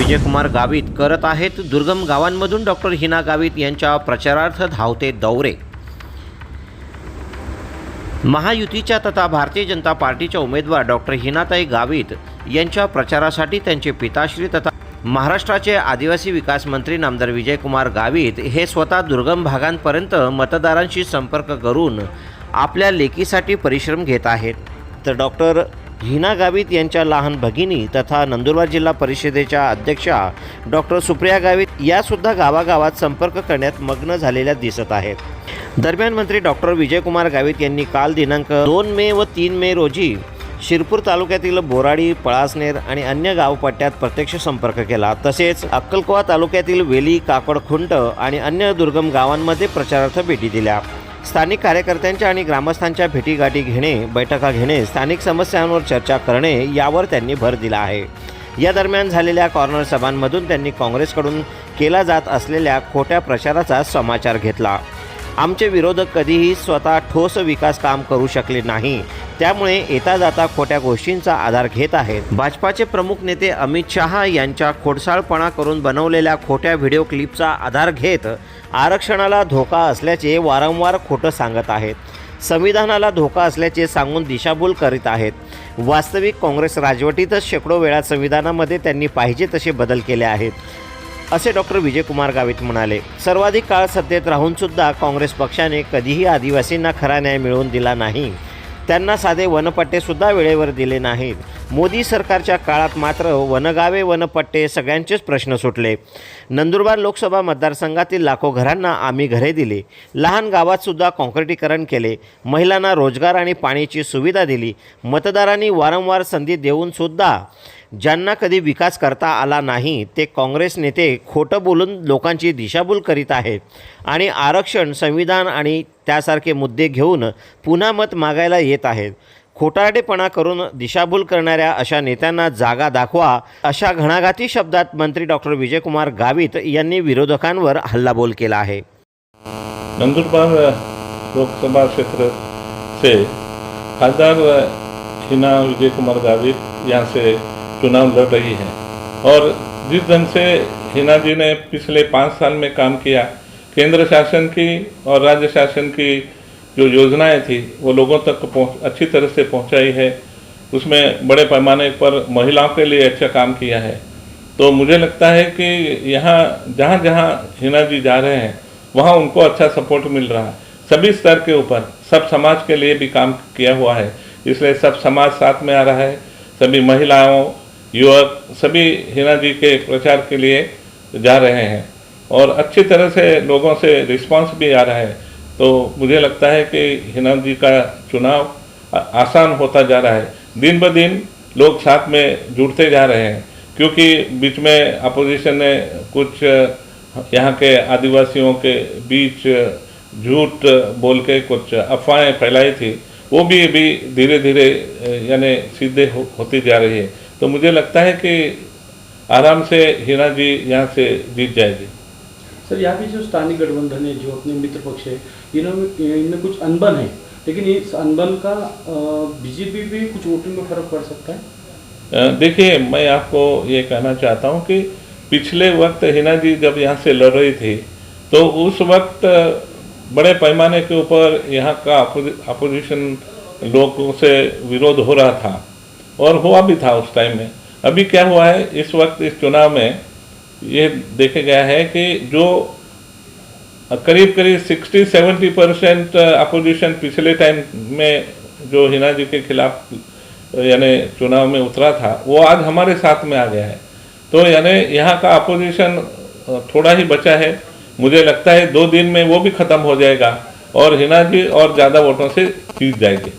विजयकुमार गावित करत आहेत. दुर्गम गावांमधून डॉक्टर हिना गावित यांच्या प्रचारार्थ धावते दौरे. महायुतीच्या तथा भारतीय जनता पार्टीच्या उमेदवार डॉक्टर हिनाताई गावित यांच्या प्रचारासाठी त्यांचे पिताश्री तथा महाराष्ट्राचे आदिवासी विकास मंत्री नामदार विजयकुमार गावित हे स्वतः दुर्गम भागांपर्यंत मतदारांशी संपर्क करून आपल्या लेकीसाठी परिश्रम घेत आहेत. तर डॉक्टर हिना गावित यांच्या लहान भगिनी तथा नंदुरबार जिल्हा परिषदेच्या अध्यक्षा डॉक्टर सुप्रिया गावित यासुद्धा गावागावात संपर्क करण्यात मग्न झालेल्या दिसत आहेत. दरम्यान मंत्री डॉक्टर विजयकुमार गावित यांनी काल दिनांक दोन मे व तीन मे रोजी शिरपूर तालुक्यातील बोराडी पळासनेर आणि अन्य गावपट्ट्यात प्रत्यक्ष संपर्क केला. तसेच अक्कलकोवा तालुक्यातील वेली काकडखुंट आणि अन्य दुर्गम गावांमध्ये प्रचारार्थ भेटी दिल्या. स्थानिक कार्यकर्त्यांच्या आणि ग्रामस्थांच्या भेटीगाठी घेणे बैठका घेणे स्थानिक समस्यांवर चर्चा करणे यावर त्यांनी भर दिला आहे. या दरम्यान झालेल्या कॉर्नर सभांमधून त्यांनी काँग्रेसकडून केला जात असलेल्या खोट्या प्रचाराचा समाचार घेतला. आमचे विरोधक कधीही स्वतः ठोस विकास काम करू शकले नाही. त्यामुळे येता जाता खोट्या गोष्टींचा आधार घेत आहेत. भाजपाचे प्रमुख नेते अमित शहा यांच्या खोडसाळपणा करून बनवलेल्या खोट्या व्हिडिओ क्लिपचा आधार घेत आरक्षणाला धोका असल्याचे वारंवार खोटं सांगत आहेत. संविधानाला धोका असल्याचे सांगून दिशाभूल करीत आहेत. वास्तविक काँग्रेस राजवटीतच शेकडो वेळा संविधानामध्ये त्यांनी पाहिजे तसे बदल केले आहेत. असे डॉक्टर विजयकुमार गावित म्हणाले सर्वाधिक काळ सत्तेत राहूनसुद्धा काँग्रेस पक्षाने कधीही आदिवासींना खरा न्याय मिळवून दिला नाही. त्यांना साधे वनपट्टेसुद्धा वेळेवर दिले नाहीत. मोदी सरकारच्या काळात मात्र वनगावे वनपट्टे सगळ्यांचेच प्रश्न सुटले. नंदुरबार लोकसभा मतदारसंघातील लाखो घरांना आम्ही घरे दिली. लहान गावातसुद्धा काँक्रिटीकरण केले. महिलांना रोजगार आणि पाण्याची सुविधा दिली. मतदारांनी वारंवार संधी देऊनसुद्धा ज्यांना कधी विकास करता आला नाही ते काँग्रेस नेते खोटं बोलून लोकांची दिशाभूल करीत आहेत. आणि आरक्षण संविधान आणि त्यासारखे मुद्दे घेऊन पुन्हा मत मागायला येत आहेत. खोटारडेपणा करून दिशाभूल करणाऱ्या अशा नेत्यांना जागा दाखवा अशा घणाघाती शब्दात मंत्री डॉक्टर विजयकुमार गावित यांनी विरोधकांवर हल्लाबोल केला आहे. नंदुरबार लोकसभा क्षेत्र से खासदार हिना विजय कुमार गावित यहाँ से चुनाव लड़ रही है। और जिस ढंग से हिना जी ने पिछले पाँच साल में काम किया, केंद्र शासन की और राज्य शासन की जो योजनाएँ थी, वो लोगों तक पहुँच, अच्छी तरह से पहुंचाई है। उसमें बड़े पैमाने पर महिलाओं के लिए अच्छा काम किया है। तो मुझे लगता है कि यहाँ, जहाँ जहाँ हिना जी जा रहे हैं, वहाँ उनको अच्छा सपोर्ट मिल रहा है। सभी स्तर के ऊपर, सब समाज के लिए भी काम किया हुआ है। इसलिए सब समाज साथ में आ रहा है। सभी महिलाओं युवक सभी हिना जी के प्रचार के लिए जा रहे हैं और अच्छी तरह से लोगों से रिस्पांस भी आ रहा है। तो मुझे लगता है कि हिना जी का चुनाव आसान होता जा रहा है। दिन ब दिन लोग साथ में जुड़ते जा रहे हैं क्योंकि बीच में अपोजिशन ने कुछ यहाँ के आदिवासियों के बीच झूठ बोल के कुछ अफवाहें फैलाई थी वो भी अभी धीरे धीरे यानी सीधे हो, होती जा रही है। तो मुझे लगता है कि आराम से हिना जी यहाँ से जीत जाएगी। सर यहाँ पे जो स्थानीय गठबंधन है जो अपने मित्र पक्ष है इन्होंने इनमें कुछ अनबन है लेकिन इस अनबन का बीजेपी भी कुछ वोटिंग में फ़र्क पड़ सकता है? देखिए मैं आपको ये कहना चाहता हूँ कि पिछले वक्त हिना जी जब यहाँ से लड़ रही थी तो उस वक्त बड़े पैमाने के ऊपर यहाँ का अपोजिशन लोगों से विरोध हो रहा था। और हुआ भी था उस टाइम में। अभी क्या हुआ है, इस वक्त इस चुनाव में ये देखा गया है कि जो करीब करीब 60 70 परसेंट अपोजिशन पिछले टाइम में जो हिना जी के खिलाफ, यानी चुनाव में उतरा था, वो आज हमारे साथ में आ गया है। तो यानी यहाँ का अपोजिशन थोड़ा ही बचा है। मुझे लगता है दो दिन में वो भी खत्म हो जाएगा और हिना जी और ज़्यादा वोटों से जीत जाएगी।